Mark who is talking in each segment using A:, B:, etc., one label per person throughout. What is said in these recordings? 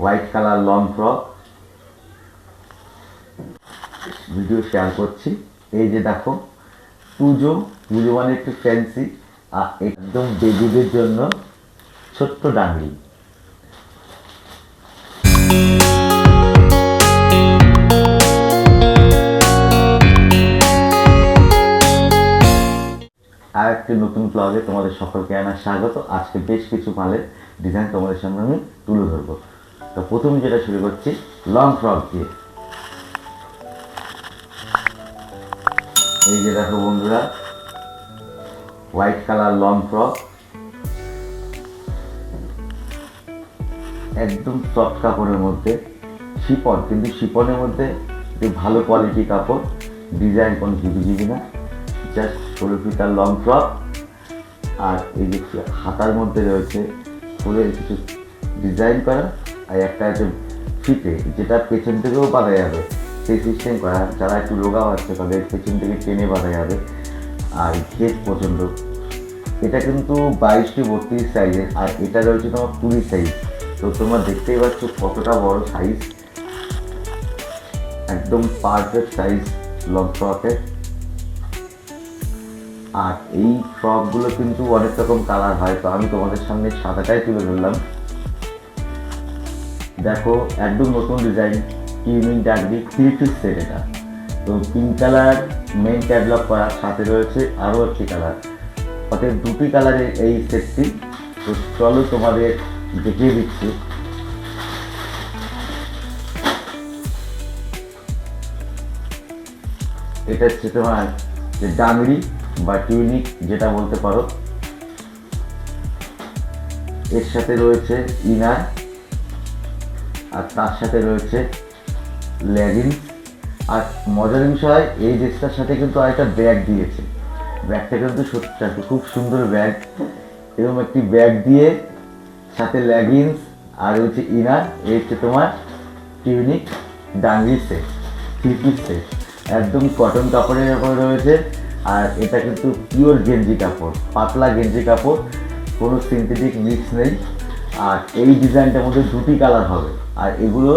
A: White colour long frock. Video share করছি। এই যে দেখো, পুজো পুজো মানে একটু ফ্যান্সি আর একদম বেবিদের জন্য ছোট্ট ডাঙ্গি। আর একটি নতুন ব্লগে তোমাদের সকলকে আনার স্বাগত। আজকে বেশ কিছু মালের ডিজাইন তোমাদের সামনে আমি তুলে ধরবো। তো প্রথম যেটা শুরু করছি লং ফ্রক দিয়ে। এই যে দেখো বন্ধুরা হোয়াইট কালার লং ফ্রক একদম সফট কাপড়ের মধ্যে শিপন কিন্তু শিপনের মধ্যে একটু ভালো কোয়ালিটি কাপড় ডিজাইন কোনো জিবি না। জাস্ট ষোলো ফিটার লং ফ্রক আর এই যে হাতার মধ্যে রয়েছে ফুলের কিছু ডিজাইন করা। আর একটা আছে ফিতে যেটা পেছন থেকেও বাঁধা যাবে। সেই সিস্টেম করা, যারা একটু রোগা হচ্ছে তাদের পেছন থেকে টেনে বাঁধা যাবে। আর ঘেস পছন্দ। এটা কিন্তু বাইশটি বত্রিশ সাইজের আর এটা রয়েছে তোমার কুড়ি সাইজ তো তোমরা দেখতেই পাচ্ছ কতটা বড় সাইজ একদম পারফেক্ট সাইজ লং ফ্রকের আর এই ফ্রকগুলো কিন্তু অনেক রকম কালার হয়, তো আমি তোমাদের সামনে সাদাটাই তুলে ধরলাম। দেখো, একদম নতুন ডিজাইন ইউনিক ডাকবি থ্রি পিস সেট এটা। তো পিঙ্ক কালার মেন ক্যাটলগ করা সাথে রয়েছে আরও একটি কালার অর্থাৎ দুটি কালারের এই সেটটি তো চলো তোমাদের দেখিয়ে দিচ্ছি। এটা হচ্ছে তোমার যে ডাংরি বা টিউনিক যেটা বলতে পারো। এর সাথে রয়েছে ইনার আর তার সাথে রয়েছে লেগিংস আর মজার বিষয় এই ড্রেসটার সাথে কিন্তু আরেকটা ব্যাগ দিয়েছে। ব্যাগটা কিন্তু সত্যি খুব সুন্দর ব্যাগ। এরকম একটি ব্যাগ দিয়ে সাথে লেগিংস আর হচ্ছে ইনার, এই হচ্ছে তোমার টিউনিক ডাঙ্গি সেট থ্রি সেট। একদম কটন কাপড়ের উপরে রয়েছে। আর এটা কিন্তু পিওর গেঞ্জি কাপড়, পাতলা গেঞ্জি কাপড়, কোনো সিনথেটিক মিক্স নেই। আর এই ডিজাইনটার মধ্যে দুটি কালার হবে। আর এগুলো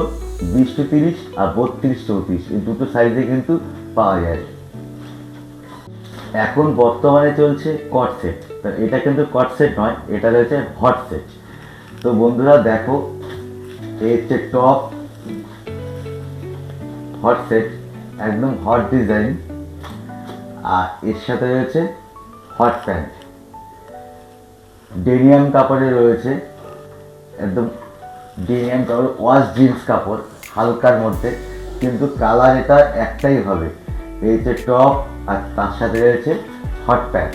A: বিশ টু তিরিশ আর বত্রিশ চৌত্রিশ। এই দুটো সাইজে কিন্তু পাওয়া যায়। এখন বর্তমানে চলছে কট সেট এটা কিন্তু কট সেট নয়, এটা রয়েছে হট সেট তো বন্ধুরা দেখো, এই হচ্ছে টপ হট সেট একদম হট ডিজাইন আর এর সাথে রয়েছে হট প্যান্ট ডেনিয়াম কাপড়ে রয়েছে, একদম ডেনিয়াম কাপড় ওয়াশ জিন্স কাপড় হালকার মধ্যে, কিন্তু কালার এটা একটাই হবে। এই হচ্ছে টপ আর তার সাথে রয়েছে হট প্যান্ট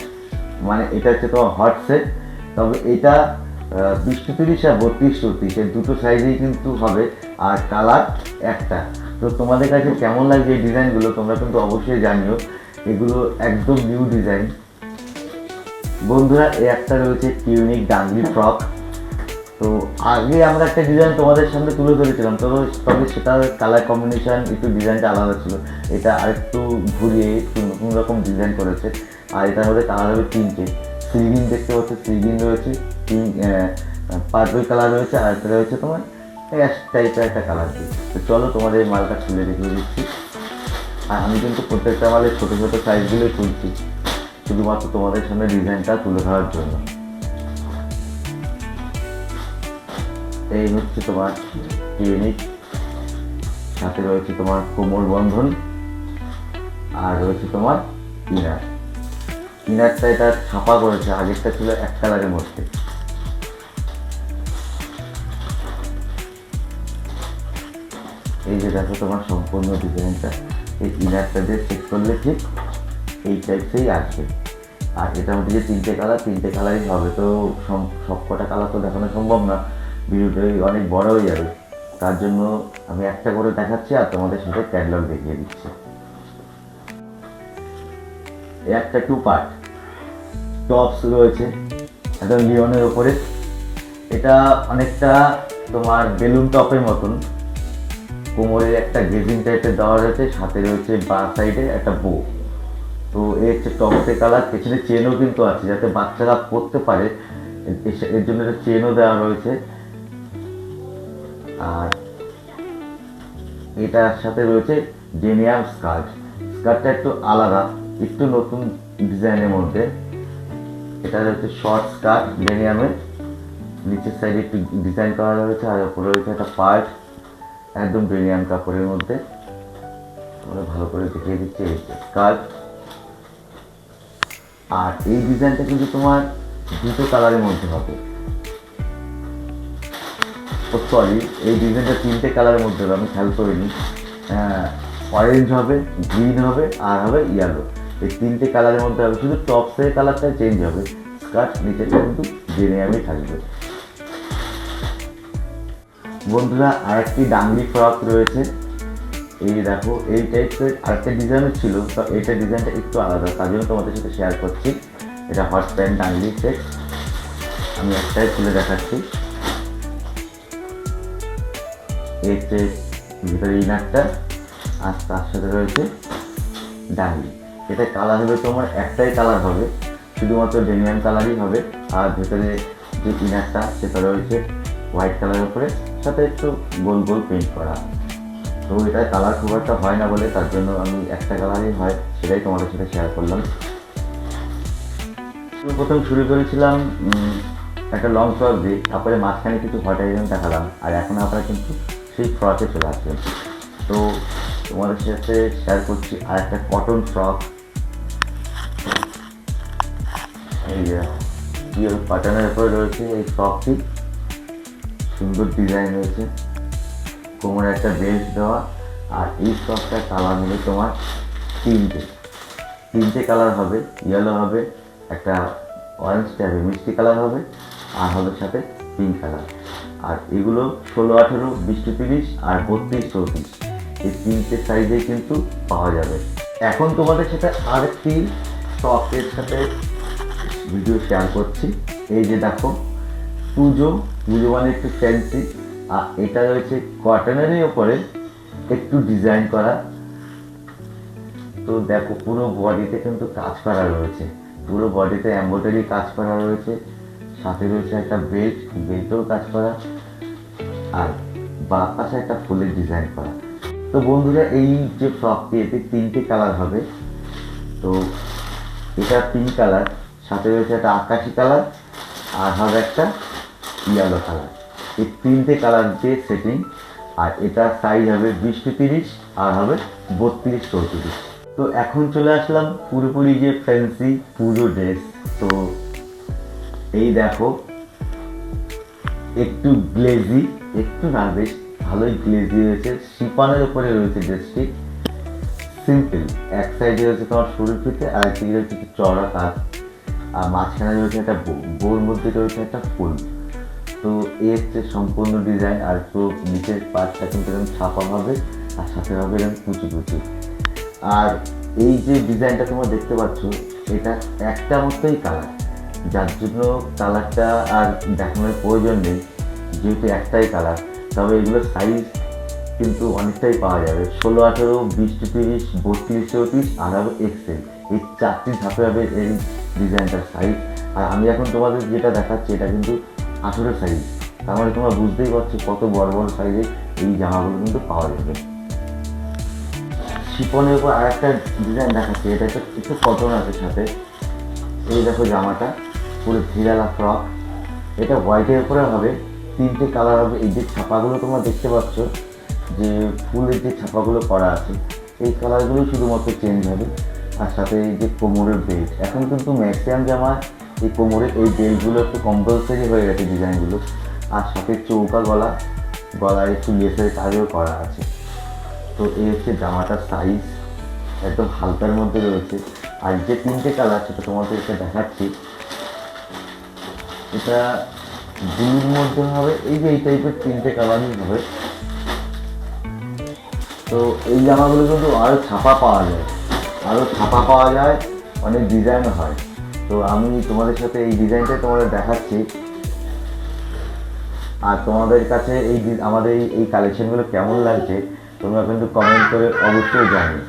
A: মানে এটা হচ্ছে তোমার হট সেট তবে এটা বিশ তিরিশ আর বত্রিশ চৌত্রিশ, এই দুটো সাইজেই কিন্তু হবে। আর কালার একটা। তো তোমাদের কাছে কেমন লাগছে এই ডিজাইনগুলো তোমরা কিন্তু অবশ্যই জানিও। এগুলো একদম নিউ ডিজাইন বন্ধুরা, এই একটা রয়েছে ইউনিক ডাঙ্গলি ফ্রক তো আগে আমরা একটা ডিজাইন তোমাদের সামনে তুলে ধরেছিলাম, তবে তবে সেটার কালার কম্বিনেশন একটু ডিজাইনটা আলাদা ছিল। এটা আরেকটু ঘুরিয়ে একটু নতুন রকম ডিজাইন করেছে। আর এটার মধ্যে কালার হবে তিনটে। সিলিং দেখতে পাচ্ছ সিলিং রয়েছে পিঙ্ক পার্পল কালার রয়েছে, আর একটা রয়েছে তোমার অ্যাশ টাইপের একটা কালার দিয়ে। তো চলো তোমাদের মালটা খুলে দেখিয়ে দিচ্ছি। আর আমি কিন্তু প্রত্যেকটা মালের ছোটো ছোটো সাইজগুলোই তুলছি, শুধুমাত্র তোমাদের সামনে ডিজাইনটা তুলে ধরার জন্য। এই হচ্ছে তোমার ইউনিক, সাথে রয়েছে তোমার কোমর বন্ধন আর রয়েছে তোমার ইনার। ইনারটা এটা ছাপা করেছে, আগেরটা ছিল এক কালারের মধ্যে। এই যে দেখো তোমার সম্পূর্ণ ডিজাইনটা, এই ইনারটা দিয়ে চেক করলে ঠিক এই টাইপসেই আসবে। আর এটার মধ্যে যে তিনটে কালার তিনটে কালারই হবে, তো সব কটা কালার তো দেখানো সম্ভব না। ভিডিওটা অনেক বড় হয়ে যাবে। তার জন্য আমি একটা করে দেখাচ্ছি আর তোমাদের সাথে ক্যাটলগ দেখিয়ে দিচ্ছি। একটা টু পার্ট টপস রয়েছে, একদম লিওনের ওপরে এটা অনেকটা তোমার বেলুন টপের মতন। কোমরে একটা গেজিং টাইপের দেওয়া রয়েছে, সাথে রয়েছে বা সাইডে একটা বো তো এর হচ্ছে টপসে কালার পেছনে চেনও কিন্তু আছে, যাতে বাচ্চারা পরতে পারে। এর জন্য একটা চেনও দেওয়া রয়েছে। আর এটার সাথে রয়েছে ডেনিয়াম স্কার্ট স্কার্টটা একটু আলাদা, একটু নতুন ডিজাইনের মধ্যে। এটা হচ্ছে শর্ট স্কার্ট ডেনিয়ামের নিচের সাইডে একটু ডিজাইন করা রয়েছে, আর উপরে রয়েছে একটা পার্ট একদম ডেনিয়াম কাপড়ের মধ্যে। আমরা ভালো করে দেখিয়ে দিচ্ছি স্কার্ট আর এই ডিজাইনটা কিন্তু তোমার দুটো কালারের মধ্যে হবে। সরি এই ডিজাইনটা তিনটে কালারের মধ্যে হবে, আমি খেয়াল করিনি। অরেঞ্জ হবে গ্রিন হবে, আর হবে ইয়েলো এই তিনটে কালারের মধ্যে হবে, শুধু টপসের কালারটা চেঞ্জ হবে। স্কার্ট নিচেটা কিন্তু জেনে আমি থাকবে। বন্ধুরা, আরেকটি ডাংলি ফ্রক রয়েছে। এই দেখো, এই টাইপের আরেকটা ডিজাইনও ছিল, তো এইটা ডিজাইনটা একটু আলাদা। তার জন্য তোমাদের সাথে শেয়ার করছি। এটা হট প্যান্ট ডাংলি সেট আমি একটাই খুলে দেখাচ্ছি। এই হচ্ছে ভিতরে ইনারটা আর তার সাথে রয়েছে ডাংলি এটা কালার হবে তোমার, একটাই কালার হবে, শুধুমাত্র ডেনিয়াম কালারই হবে, আর ভেতরে যে ইনারটা সেটা রয়েছে হোয়াইট কালারের উপরে, সাথে একটু গোল গোল পেন্ট করা। তো এটা কালার খুব একটা হয় না বলে, তার জন্য আমি একটা কালারই হয়, সেটাই তোমাদের সাথে শেয়ার করলাম। প্রথম শুরু করেছিলাম একটা লং ফ্রক দিয়ে, তারপরে মাঝখানে কিছু হট আইটেম দেখালাম, আর এখন আপনারা কিন্তু সেই ফ্রকে চলে আসবেন তো তোমাদের সাথে শেয়ার করছি আর একটা কটন ফ্রক এই পিওর পাটানের উপরে রয়েছে এই ফ্রকটি সুন্দর ডিজাইন রয়েছে। কোমরে একটা বেল্ট দেওয়া আর এই ফ্রকটার কালার হবে তোমার তিনটে। তিনটে কালার হবে ইয়েলো হবে, একটা অরেঞ্জ টাইপের মিষ্টি কালার হবে, আর হবে সাথে পিঙ্ক কালার আর এগুলো ষোলো, আঠেরো, বিশটি তিরিশ আর বত্রিশ, চৌত্রিশ। এই তিনটে সাইজে কিন্তু পাওয়া যাবে। এখন তোমাদের সাথে আরেকটি ফ্রকের সাথে ভিডিও শেয়ার করছি। এই যে দেখো পুজো পুজো মানে একটু ফ্যান্সি আর এটা রয়েছে কটনেরই ওপরে একটু ডিজাইন করা। তো দেখো, পুরো বডিতে কিন্তু কাজ করা রয়েছে। পুরো বডিতে এম্ব্রয়ডারি কাজ করা রয়েছে। সাথে রয়েছে একটা বেল্ট বেল্টেও কাজ করা। আর বাঁ পাশে একটা ফুলের ডিজাইন করা। তো বন্ধুরা, এই যে ফ্রকটি এতে তিনটে কালার হবে। তো এটা পিঙ্ক কালার সাথে রয়েছে একটা আকাশি কালার আর হবে একটা ইয়েলো কালার এই তিনটে কালার দিয়ে সেটিং আর এটা সাইজ হবে বিশ তিরিশ আর হবে বত্রিশ চৌত্রিশ। তো এখন চলে আসলাম পুরোপুরি যে ফ্যান্সি পুজো ড্রেস তো এই দেখো একটু গ্লেজি একটু না, বেশ ভালোই গ্লেজি রয়েছে। শিপানের উপরে রয়েছে ড্রেসটি সিম্পল এক সাইডে রয়েছে তোমার সরু ফিতে, আর একদিকে রয়েছে একটু চড়া কাজ আর মাঝখানে রয়েছে একটা বোর মধ্যে রয়েছে একটা ফুল। তো এই হচ্ছে সম্পূর্ণ ডিজাইন আর তো নিচের পার্টটা কিন্তু এরকম ছাপা হবে, আর সাথে হবে এরকম কুচি কুচি। আর এই যে ডিজাইনটা তোমরা দেখতে পাচ্ছ, এটা একটা মতোই কালার যার জন্য কালারটা আর দেখানোর প্রয়োজন নেই, যেহেতু একটাই কালার, তবে এগুলোর সাইজ কিন্তু অনেকটাই পাওয়া যাবে। ষোলো, আঠেরো, বিশ তিরিশ, বত্রিশ চৌত্রিশ হবে এক্সেল এই চারটি ধাপে হবে এই ডিজাইনটার সাইজ আর আমি এখন তোমাদের যেটা দেখাচ্ছি, এটা কিন্তু আঠেরো সাইজ তার মানে তোমরা বুঝতেই পারছ কত বড় বড় সাইজে এই জামাগুলো কিন্তু পাওয়া যাবে। শিপনের উপর আর একটা ডিজাইন দেখাচ্ছি, এটা একটু কটন আছে সাথে। এই দেখো জামাটা। পুরো ভিরালা ফ্রক এটা হোয়াইটের উপরে হবে। তিনটে কালার হবে। এই যে ছাপাগুলো তোমরা দেখতে পাচ্ছ, যে ফুলের যে ছাপাগুলো করা আছে, এই কালারগুলো শুধুমাত্র চেঞ্জ হবে। আর সাথে এই যে কোমরের বেল্ট এখন কিন্তু ম্যাক্সিমাম জামা এই কোমরের এই বেল্টগুলো একটু কম্পালসারি হয়ে গেছে ডিজাইনগুলো আর সাথে চৌকা গলা, গলায় একটু লেসের কাজও করা আছে। তো এই হচ্ছে জামাটার সাইজ একদম হালকার মধ্যে রয়েছে। আর যে তিনটে কালার সেটা তোমাদেরকে দেখাচ্ছি। এটা ব্লুর মধ্যে হবে, এই যে এই টাইপের তিনটে কালারই হবে। তো এই জামাগুলো কিন্তু আরও ছাপা পাওয়া যায়। আরও ছাপা পাওয়া যায়, অনেক ডিজাইন হয়। তো আমি তোমাদের সাথে এই ডিজাইনটাই তোমাদের দেখাচ্ছি। আর তোমাদের কাছে এই আমাদের এই কালেকশনগুলো কেমন লাগছে, তোমরা কিন্তু কমেন্ট করে অবশ্যই জানিও।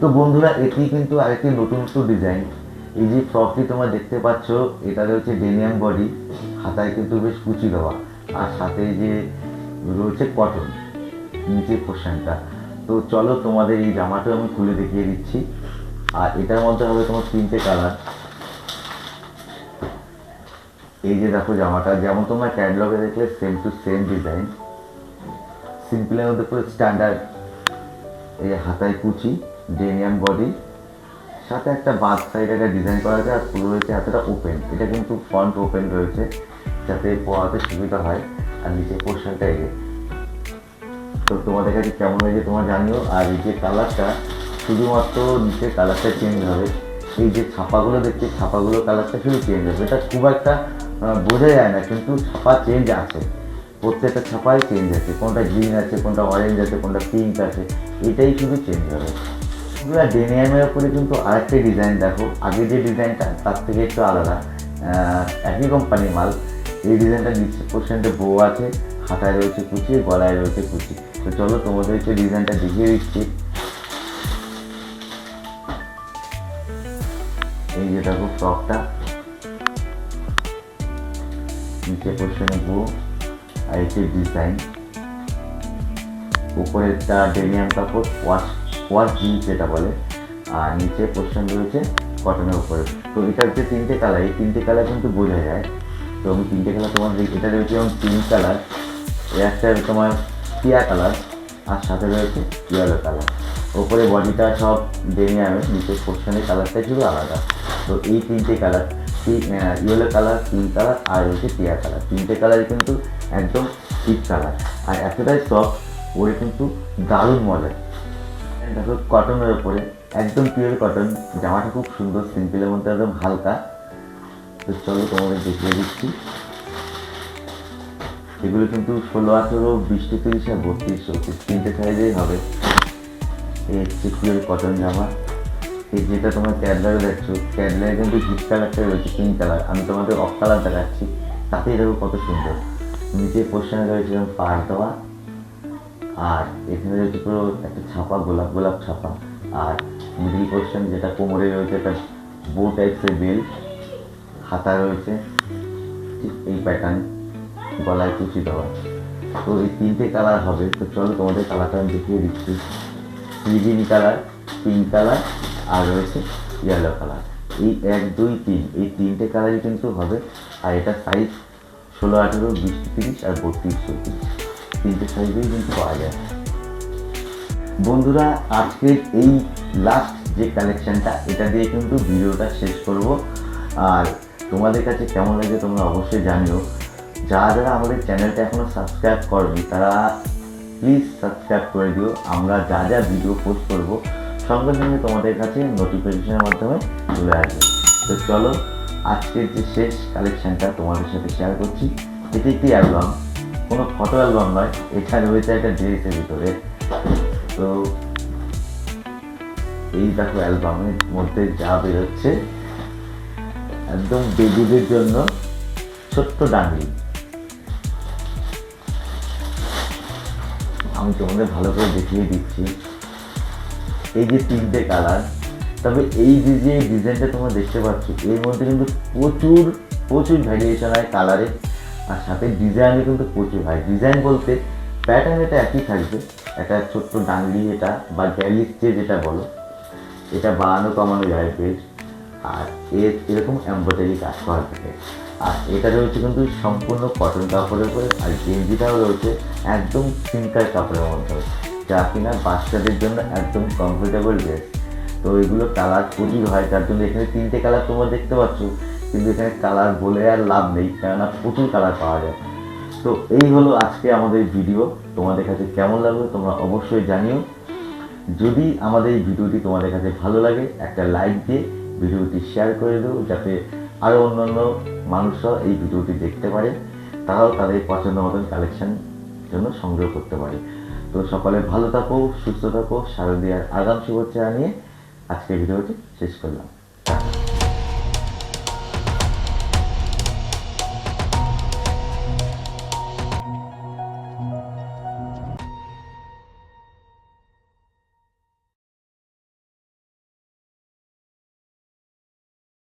A: তো বন্ধুরা, এটি কিন্তু আরেকটি নতুন নতুন ডিজাইন এই যে ফ্রকটি তোমরা দেখতে পাচ্ছ এটা হচ্ছে ডেনিয়াম বডি হাতায় কিন্তু বেশ কুচি দেওয়া। আর সাথে যে রয়েছে কটন নিচের পোর্শনটা তো চলো তোমাদের এই জামাটা আমি খুলে দেখিয়ে দিচ্ছি। আর এটার মধ্যে হবে তোমার তিনটে কালার এই যে দেখো জামাটা, যেমন তোমরা ক্যাটলগে দেখলে সেম টু সেম ডিজাইন সিম্পলের মধ্যে পুরো স্ট্যান্ডার্ড এই হাতায় কুচি ডেনিয়াম বডি সাথে একটা বাদ সাইড একটা ডিজাইন করা আছে আর পুরো রয়েছে এতটা ওপেন এটা কিন্তু ফ্রন্ট ওপেন রয়েছে, যাতে পড়াতে সুবিধা হয়। আর নিচে পোর্শনটা যে। তো তোমাদের কাছে কেমন হয়েছে তোমার জানিও। আর এই যে কালারটা শুধুমাত্র নিচের কালারটা চেঞ্জ হবে। এই যে ছাপাগুলো দেখছি ছাপাগুলো কালারটা শুধু চেঞ্জ হবে। এটা খুব একটা বোঝা যায় না, কিন্তু ছাপা চেঞ্জ আছে। প্রত্যেকটা ছাপাই চেঞ্জ আছে। কোনটা গ্রিন আছে, কোনটা অরেঞ্জ আছে, কোনটা পিঙ্ক আছে। এটাই শুধু চেঞ্জ হবে। পুরো ডেনিয়ামের উপরে কিন্তু আরেকটা ডিজাইন দেখো। আগে যে ডিজাইনটা তার থেকে একটু আলাদা। একই কোম্পানির মাল। এই ডিজাইনটা নিচে পোর্শনটা বউ আছে হাতায় রয়েছে কুচি, গলায় রয়েছে কুচি। তো চলো তোমাদেরকে ডিজাইনটা দেখিয়ে দিচ্ছি। এই যে দেখো ফ্রকটা নিচে পোর্শনে বউ আর যে ডিজাইন উপরেরটা ডেনিয়াম কাপড় ওয়াশ ওয়াশ জিন্স যেটা বলে? আর নিচে পোর্শন রয়েছে কটনের উপরে। তো এটার যে তিনটে কালার এই তিনটে কালার কিন্তু বোঝা যায়। তো আমি তিনটে কালার তোমার এটা রয়েছে যেমন পিঙ্ক কালার একটা তোমার টিয়া কালার আর সাথে রয়েছে ইয়েলো কালার ওপরে বডিটা সব ডেনিয়ামের নিচে পোর্শনের কালারটা শুধু আলাদা। তো এই তিনটে colour yellow colour pink colour আর রয়েছে টিয়া কালার তিনটে কালার কিন্তু একদম ঠিক কালার আর এতটাই সফট ওরে কিন্তু দারুণ মজা। দেখো কটনের ওপরে একদম পিওর কটন জামাটা খুব সুন্দর সিম্পলের মধ্যে একদম হালকা। তো চলো তোমাদের দেখিয়ে দিচ্ছি। এগুলো কিন্তু ষোলো, আঠেরো, বিশ তিরিশ আর বত্রিশ, চৌত্রিশ, তিনটে সাইজেই হবে। এই হচ্ছে পিওর কটন জামা। এই যেটা তোমার ক্যাডলারে দেখছ ক্যাডলারে কিন্তু হিট কালারটা রয়েছে পিঙ্ক কালার আমি তোমাদের অফ কালার দেখাচ্ছি, তাতেই দেখো কত সুন্দর। নিচে পোর্শনে রয়েছে পাড় দেওয়া আর এখানে রয়েছে পুরো একটা ছাপা, গোলাপ গোলাপ ছাপা। আর মিডিল পোর্শন যেটা কোমরে রয়েছে একটা বো টাইপসের বেল্ট হাতা রয়েছে এই প্যাটার্ন গলায় কুচি দেওয়া। তো এই তিনটে কালার হবে। তো চলো তোমাদের কালারটা আমি দেখিয়ে দিচ্ছি। গ্রিন কালার পিঙ্ক কালার আর রয়েছে ইয়েলো কালার এই এক, দুই, তিন, এই তিনটে কালারই কিন্তু হবে। আর এটা সাইজ ষোলো, আঠেরো, বিশ, তিরিশ আর বত্রিশ চৌত্রিশ তিনটে সাইজেই কিন্তু পাওয়া যায়। বন্ধুরা, আজকের এই লাস্ট যে কালেকশনটা এটা দিয়ে কিন্তু ভিডিওটা শেষ করব। আর তোমাদের কাছে কেমন লাগে তোমরা অবশ্যই জানিও। যারা যারা আমাদের চ্যানেলটা এখনও সাবস্ক্রাইব করনি, তারা প্লিজ সাবস্ক্রাইব করে দিও। আমরা যা যা ভিডিও পোস্ট করব, সঙ্গে সঙ্গে তোমাদের কাছে নোটিফিকেশনের মাধ্যমে চলে আসবে। তো চলো, আজকের যে শেষ কালেকশনটা তোমাদের সাথে শেয়ার করছি। এটি একটি অ্যালবাম কোনো ফটো অ্যালবাম নয় এটা রয়েছে একটা ড্রেসের ভিতরে। তো এই দেখো অ্যালবামের মধ্যে যা বেরোচ্ছে, একদম বেবিদের জন্য ছোট্ট ডাঙ্গি। আমি তোমাদের ভালো করে দেখিয়ে দিচ্ছি। এই যে তিনটে কালার, তবে এই যে যে ডিজাইনটা তোমরা দেখতে পাচ্ছ, এর মধ্যে কিন্তু প্রচুর প্রচুর ভ্যারিয়েশন হয় কালারে আর সাথে ডিজাইনে কিন্তু প্রচুর হয় ডিজাইন বলতে প্যাটার্ন এটা একই থাকবে। একটা ছোট্ট ডাংলি এটা বা গ্যালিস যে যেটা বলো, এটা বাড়ানো কমানো যায় বেশ আর এর এরকম এম্ব্রয়ডারি কাজ করা থাকে। আর এটা রয়েছে কিন্তু সম্পূর্ণ কটন কাপড়ের উপরে, আর গেঞ্জিটাও রয়েছে একদম সিঙ্কার কাপড়ের মধ্যে। যা কিনা বাচ্চাদের জন্য একদম কমফোর্টেবল ড্রেস তো এগুলো কালার প্রচুর হয়, তার জন্য এখানে তিনটে কালার তোমরা দেখতে পাচ্ছ। কিন্তু এখানে কালার বলে আর লাভ নেই, কেননা প্রচুর কালার পাওয়া যায়। তো এই হলো আজকে আমাদের ভিডিও তোমাদের কাছে কেমন লাগল তোমরা অবশ্যই জানিও। যদি আমাদের এই ভিডিওটি তোমাদের কাছে ভালো লাগে, একটা লাইক দিয়ে ভিডিওটি শেয়ার করে দেবো যাতে আরও অন্যান্য মানুষরা এই ভিডিওটি দেখতে পারে। তারাও তাদের পছন্দ মতন কালেকশন জন্য সংগ্রহ করতে পারে। তো সকলে ভালো থাকো, সুস্থ থাকো, শারদীয়ার আগাম শুভেচ্ছা জানিয়ে আজকের ভিডিওটি শেষ করলাম।